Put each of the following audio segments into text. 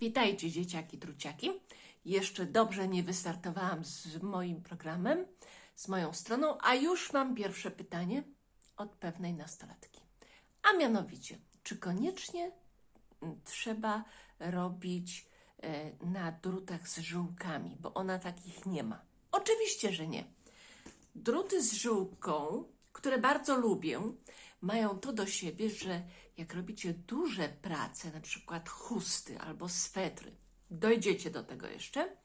Witajcie dzieciaki, truciaki. Jeszcze dobrze nie wystartowałam z moim programem, z moją stroną, a już mam pierwsze pytanie od pewnej nastolatki. A mianowicie, czy koniecznie trzeba robić e, na drutach z żyłkami, bo ona takich nie ma? Oczywiście, że nie. Druty z żyłką, które bardzo lubię, mają to do siebie, że jak robicie duże prace, na przykład chusty albo swetry, dojdziecie do tego jeszcze,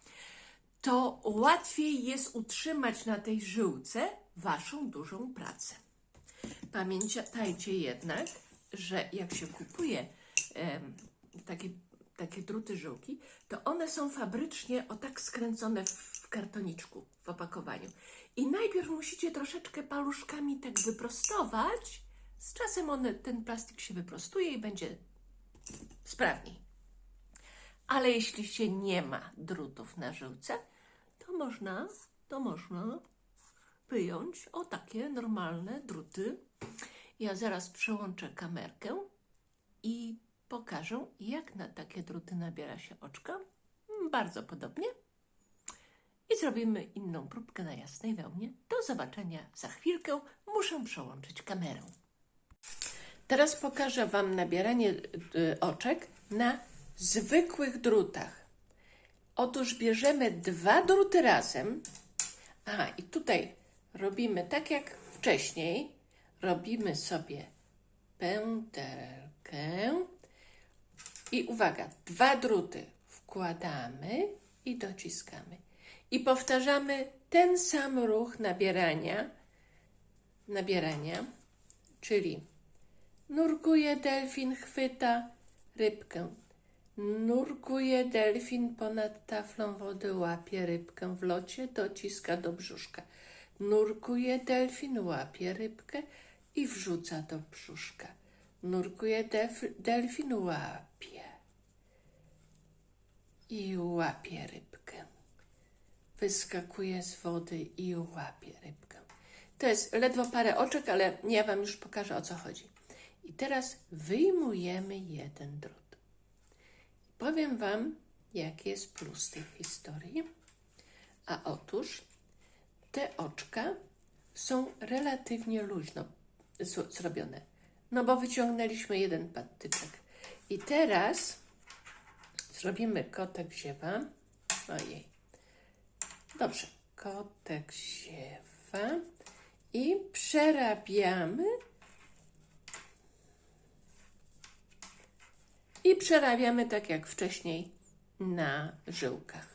to łatwiej jest utrzymać na tej żyłce waszą dużą pracę. Pamiętajcie jednak, że jak się kupuje em, takie, takie druty żyłki, to one są fabrycznie o tak skręcone w, kartoniczku, w opakowaniu. I najpierw musicie troszeczkę paluszkami tak wyprostować. Z czasem one, ten plastik się wyprostuje i będzie sprawniej. Ale jeśli się nie ma drutów na żyłce, to można, to można wyjąć o takie normalne druty. Ja zaraz przełączę kamerkę i pokażę, jak na takie druty nabiera się oczka. Bardzo podobnie. I zrobimy inną próbkę na jasnej wełnie. Do zobaczenia za chwilkę. Muszę przełączyć kamerę. Teraz pokażę Wam nabieranie y, oczek na zwykłych drutach. Otóż bierzemy dwa druty razem. A, i tutaj robimy tak jak wcześniej. Robimy sobie pętelkę. I uwaga, dwa druty wkładamy i dociskamy. I powtarzamy ten sam ruch nabierania, nabierania, czyli nurkuje delfin, chwyta rybkę. Nurkuje delfin ponad taflą wody, łapie rybkę w locie, dociska do brzuszka. Nurkuje delfin, łapie rybkę i wrzuca do brzuszka. Nurkuje delf- delfin, łapie i łapie rybkę. Wyskakuje z wody i łapie rybkę. To jest ledwo parę oczek, ale ja Wam już pokażę o co chodzi. I teraz wyjmujemy jeden drut. Powiem Wam, jaki jest plus tej historii. A otóż te oczka są relatywnie luźno zrobione. No bo wyciągnęliśmy jeden patyczek. I teraz zrobimy kotek ziewa. Ojej. Dobrze. Kotek ziewa. I przerabiamy. I przerabiamy tak jak wcześniej na żyłkach.